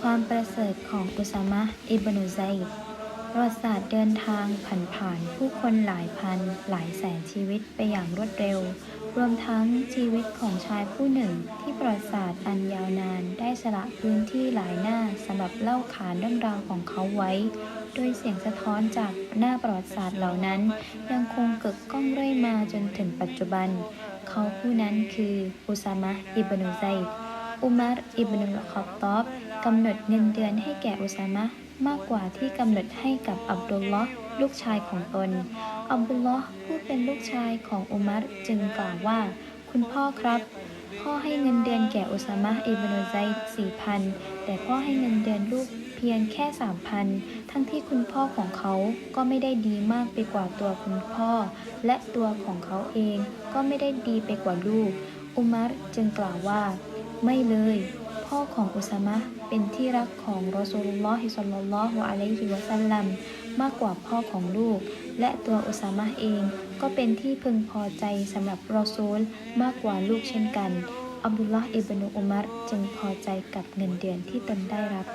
ความประเสริฐของอุสามะอิบนุไซด์ประวัติศาสตร์เดินทางผ่านผ่านผู้คนหลายพัน หลายแสนชีวิตไปอย่างรวดเร็ว รวมทั้งชีวิตของชายผู้หนึ่งที่ประวัติศาสตร์อันยาวนานได้สละพื้นที่หลายหน้าสำหรับเล่าขานเรื่องราวของเขาไว้ โดยเสียงสะท้อนจากหน้าประวัติศาสตร์เหล่านั้น ยังคงกึกก้องเรื่อยมาจนถึงปัจจุบัน เขาผู้นั้นคืออุซามะอิบนุไซด์ อุมัรอิบนุลคอตตอบกำหนดเงินเดือนให้แก่อุซามะมากกว่าที่กำหนดให้กับอับดุลลอฮ์ลูกชายของตน อับดุลลอฮ์ผู้เป็นลูกชายของอุมัรจึงกล่าวว่า คุณพ่อครับ พ่อให้เงินเดือนแก่อุซามะอิบนุไซด์สี่พันแต่พ่อให้เงินเดือนลูกเพียงแค่สามพันทั้งที่คุณพ่อของเขาก็ไม่ได้ดีมากไปกว่าตัวคุณพ่อ และตัวของเขาเองก็ไม่ได้ดีไปกว่าลูก อุมัรจึงกล่าวว่า ไม่เลย พ่อของอุสมะเป็นที่รักของรอซูลุลลอฮิศ็อลลัลลอฮุอะลัยฮิวะซัลลัมมากกว่าพ่อของลูก และตัวอุสามะเองก็เป็นที่พึงพอใจสำหรับรอซูลมากกว่าลูกเช่นกันอับดุลลอฮ์อิบนุอุมัรจึงพอใจกับเงินเดือนที่ตนได้รับ